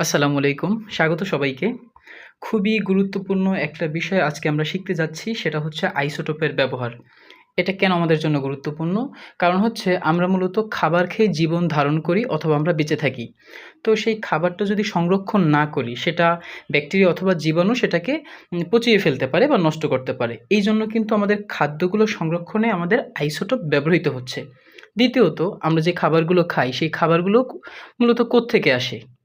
আসসালামু আলাইকুম। স্বাগত সবাইকে। খুবই গুরুত্বপূর্ণ একটা বিষয় আজকে আমরা শিখতে যাচ্ছি, সেটা হচ্ছে আইসোটোপের ব্যবহার। এটা কেন আমাদের জন্য গুরুত্বপূর্ণ? কারণ হচ্ছে আমরা মূলত খাবার খেয়ে জীবন ধারণ করি অথবা আমরা বেঁচে থাকি। তো সেই খাবারটা যদি সংরক্ষণ না করি, সেটা ব্যাকটেরিয়া অথবা জীবাণু সেটাকে পচিয়ে ফেলতে পারে বা নষ্ট করতে পারে। এই জন্য কিন্তু আমাদের খাদ্যগুলো সংরক্ষণে আমাদের আইসোটোপ ব্যবহৃত হচ্ছে। দ্বিতীয়ত, আমরা যে খাবারগুলো খাই, সেই খাবারগুলো মূলত কোত্থেকে আসে?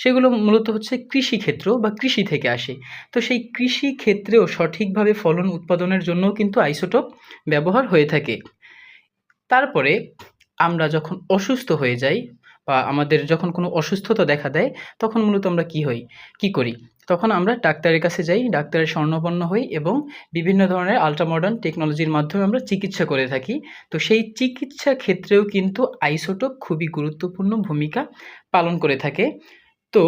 সেগুলো মূলত হচ্ছে কৃষিক্ষেত্র বা কৃষি থেকে আসে। তো সেই কৃষি ক্ষেত্রেও সঠিকভাবে ফলন উৎপাদনের জন্যও কিন্তু আইসোটোপ ব্যবহার হয়ে থাকে। তারপরে আমরা যখন অসুস্থ হয়ে যাই বা আমাদের যখন কোনো অসুস্থতা দেখা দেয় তখন মূলত আমরা কী হই কী করি? তখন আমরা ডাক্তারের কাছে যাই, ডাক্তারের স্বর্ণপন্ন হই এবং বিভিন্ন ধরনের আল্ট্রা মডার্ন টেকনোলজির মাধ্যমে আমরা চিকিৎসা করে থাকি। তো সেই চিকিৎসা ক্ষেত্রেও কিন্তু আইসোটোপ খুবই গুরুত্বপূর্ণ ভূমিকা পালন করে থাকে। তো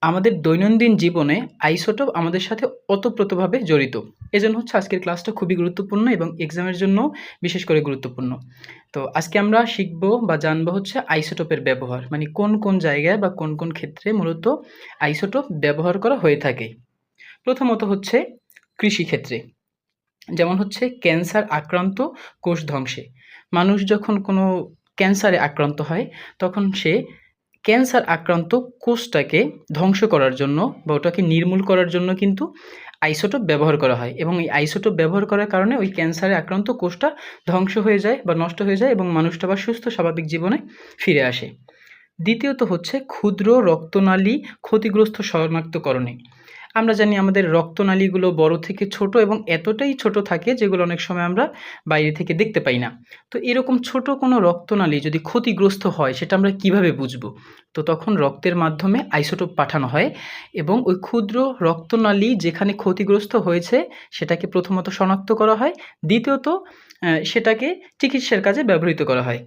আমাদের দৈনন্দিন জীবনে আইসোটোপ আমাদের সাথে ওতপ্রোতভাবে জড়িত। এজন্য হচ্ছে আজকের ক্লাসটা খুবই গুরুত্বপূর্ণ এবং এক্সামের জন্য বিশেষ করে গুরুত্বপূর্ণ। তো আজকে আমরা শিখব বা জানব হচ্ছে আইসোটোপের ব্যবহার। মানে কোন, কোন জায়গায় বা কোন, কোন ক্ষেত্রে মূলত আইসোটোপ ব্যবহার করা হয়ে থাকে। প্রথমত হচ্ছে কৃষিক্ষেত্রে। যেমন হচ্ছে ক্যান্সার আক্রান্ত কোষ ধ্বংসে। মানুষ যখন কোনো ক্যান্সারে আক্রান্ত হয় তখন সে ক্যান্সার আক্রান্ত কোষটাকে ধ্বংস করার জন্য বা ওটাকে নির্মূল করার জন্য কিন্তু আইসোটোপ ব্যবহার করা হয় এবং এই আইসোটোপ ব্যবহার করার কারণে ওই ক্যান্সারে আক্রান্ত কোষটা ধ্বংস হয়ে যায় বা নষ্ট হয়ে যায় এবং মানুষটা বা সুস্থ, স্বাভাবিক জীবনে ফিরে আসে। দ্বিতীয়ত হচ্ছে ক্ষুদ্র রক্তনালী ক্ষতিগ্রস্ত শনাক্তকরণে। আমরা জানি আমাদের রক্তনালীগুলো বড় থেকে ছোট এবং এতটাই ছোট থাকে যেগুলো অনেক সময় আমরা বাইরে থেকে দেখতে পাই না। তো এরকম ছোট কোনো রক্তনালী যদি ক্ষতিগ্রস্ত হয়, সেটা আমরা কীভাবে বুঝব? তো তখন রক্তের মাধ্যমে আইসোটোপ পাঠানো হয় এবং ওই ক্ষুদ্র রক্তনালী যেখানে ক্ষতিগ্রস্ত হয়েছে, সেটাকে প্রথমত শনাক্ত করা হয়। দ্বিতীয়ত সেটাকে চিকিৎসার কাজে ব্যবহৃত করা হয়।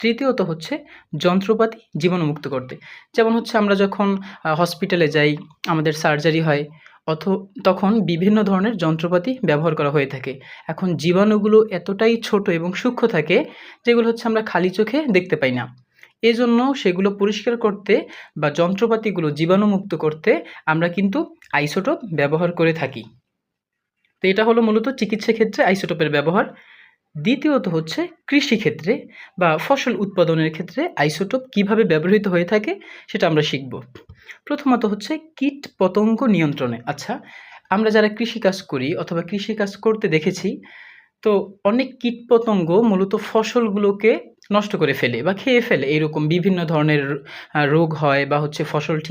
তৃতীয়ত হচ্ছে যন্ত্রপাতি জীবাণুমুক্ত করতে। যেমন হচ্ছে আমরা যখন হসপিটালে যাই, আমাদের সার্জারি হয় অথ তখন বিভিন্ন ধরনের যন্ত্রপাতি ব্যবহার করা হয়ে থাকে। এখন জীবাণুগুলো এতটাই ছোট এবং সূক্ষ্ম থাকে যেগুলো হচ্ছে আমরা খালি চোখে দেখতে পাই না। এজন্য সেগুলো পরিষ্কার করতে বা যন্ত্রপাতিগুলো জীবাণুমুক্ত করতে আমরা কিন্তু আইসোটোপ ব্যবহার করে থাকি। তো এটা হলো মূলত চিকিৎসা ক্ষেত্রে আইসোটোপের ব্যবহার। দ্বিতীয়ত হচ্ছে কৃষিক্ষেত্রে বা ফসল উৎপাদনের ক্ষেত্রে আইসোটোপ কীভাবে ব্যবহৃত হয়ে থাকে সেটা আমরা শিখব। প্রথমত হচ্ছে কীট-পতঙ্গ নিয়ন্ত্রণে। আচ্ছা, আমরা যারা কৃষিকাজ করি অথবা কৃষিকাজ করতে দেখেছি তো অনেক কীটপতঙ্গ মূলত ফসলগুলোকে নষ্ট করে ফেলে বা খেয়ে ফেলে। এরকম বিভিন্ন ধরনের রোগ হয় বা হচ্ছে ফসল